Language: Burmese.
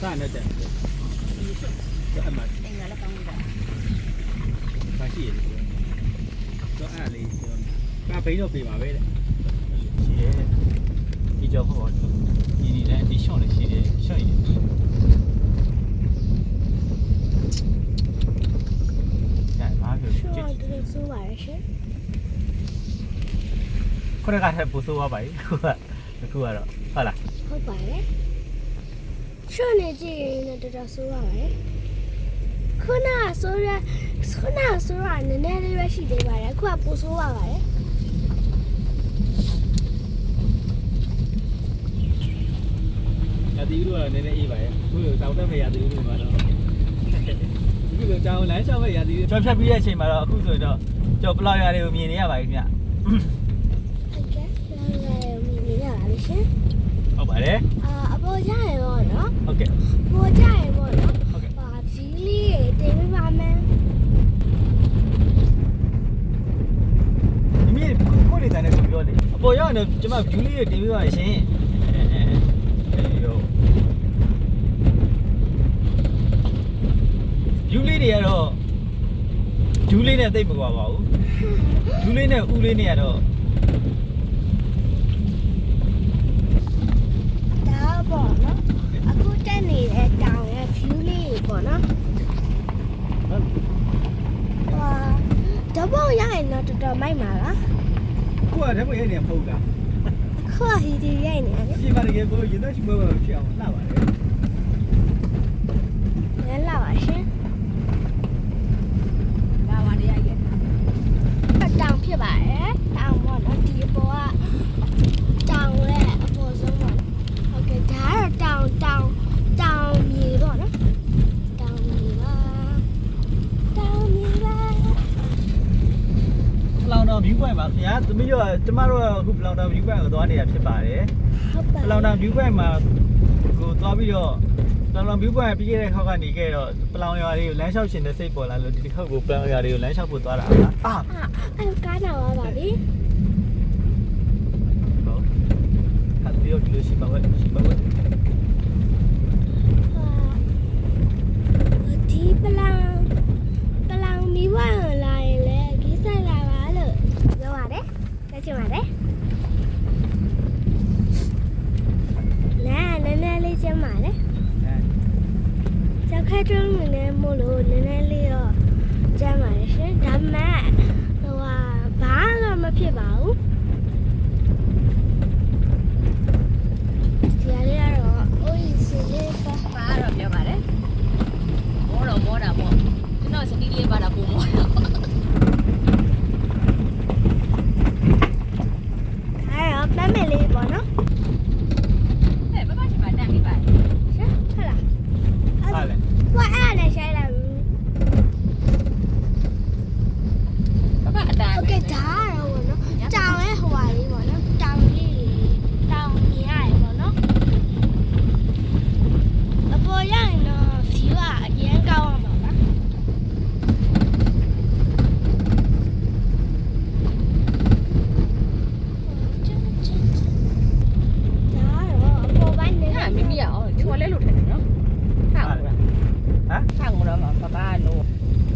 စားနေတဲ့တော့အမှအိမ်ကလည်းကောင်းနေတာမရှိရဘူးတော့အဲ့လေးကျွန်တော်ကဘိန်းတော့ပြေပါပဲတဲ့ရှိတယ်ဒီကြောင့်ဟောဒီဒီလည်းဒီရှော့လည်းရှိတယ်ရှော့ရင်ဒါဘာပြောရှော့ကြည့်တော့ဆိုးပါရဲ့ရှင်ခုနကထပ်ပူဆိုးသွားပါပြီခုကအခုကတော့ဟုတ်လားဟုတ်ပါတယ် ရှော့နေကြည့်ရင်လည်းတော်တော်ဆိုးပါပါတယ်ခုနကဆိုးရခုနကဆိုးရနည်းနည်းလေးပဲရှိသေးပါတယ်အခုကပိုဆိုးပါပါတယ်ရာသီဥတုကလည်းနည်းနည်းအေးပါရဲ့အခုလိုတောင်းတက်မဲ့ရာသီဥတုမှာတော့အခုလိုတောင်းလမ်းလျှောက်မဲ့ရာသီဥတုကျွန်တော်ဖြတ်ပြီးတဲ့အချိန်မှာတော့အခုဆိုရင်တော့ကျွန်တော်ပလောက်ရတွေကိုမြင်နေရပါပြီခင်ဗျဟုတ်ကဲ့ပြန်လာမြင်နေရပါလိမ့်ရှင်ဟုတ်ပါတယ်အာအပေါ်ကြရပေါ့နော် ဟုတ်ကဲ့ပေါ်ကြရပေါ့နော်ဟုတ်ကဲ့ဟာဂျီလေးတင်ပြပါမယ်ဒီမြေကိုလေးတန်းနဲ့ပြောတယ်အပေါ်ရောက်ရင်တော့ကျွန်မ view လေးတွေတင်ပြပါရှင်အဲဒီတော့ view လေးတွေကတော့ view လေးနဲ့တိတ်မကွာပါဘူး view လေးနဲ့ဥလေးနဲ့ကတော့ ဒါပေါ့နော်အခု တက်နေတဲ့တောင်ရဲ့ view လေးပေါ့နော်ဟာဓာတ်ပုံရရင်တော့တော်တော်မိုက်ပါလားကိုကတည်းကရဲ့နေဖုတ်တာခုကဟီဒီရိုက်နေတယ်အပြင်မှာတကယ်ကိုရင်တော့ရှိမမဖြစ်အောင်လှပါလေငါလာပါရှင် ဘာဝတရားရဲ့ တောင်ဖြစ်ပါတယ်တောင်ပေါ့နော်ဒီအပေါ်ကတောင်ရဲ့အပေါ်ဆုံးပေါ့ဟုတ်ကဲ့ဒါကတော့တောင်တောင်တောင်မြေပေါ့နော်တောင်မြေပါတောင်မြေပါ ပလောင် တောင် view point ပါခင်ဗျာသမီးတို့ကကျမတို့ကအခုပလောင်တောင် view point ကိုသွားနေတာဖြစ်ပါတယ်ဟုတ်ပါပလောင်တောင် view point မှာကိုသွားပြီးတော့ပလောင်တောင် view point ပြီးခဲ့တဲ့ခေါက်ကနေခဲ့တော့ပလောင်ရွာလေးကိုလမ်းလျှောက်ရှင်တဲ့စိတ်ပေါ်လာလို့ဒီတစ်ခေါက်ကိုပလောင်ရွာလေးကိုလမ်းလျှောက်ဖို့သွားတာပါအာအာအဲ့ကားနာပါပါပြီဟုတ်ခါပြီးတော့ဒီလိုရှိပါဝဲရှိပါဝဲ ဟာဒီပလောင်ပလောင်မီဝါလာရင်လေဂိဆိုင်လာပါလို့ပြောပါတယ်ကြည့်ချင်ပါတယ်နားနည်းနည်းလေးကျမ်းပါလေ ချက်ခဲတုံးနေနေမို့လို့နည်းနည်းလေးတော့ကျမ်းပါလေရှင်ဒါပေမဲ့ဟိုဟာဘာမှမဖြစ်ပါဘူး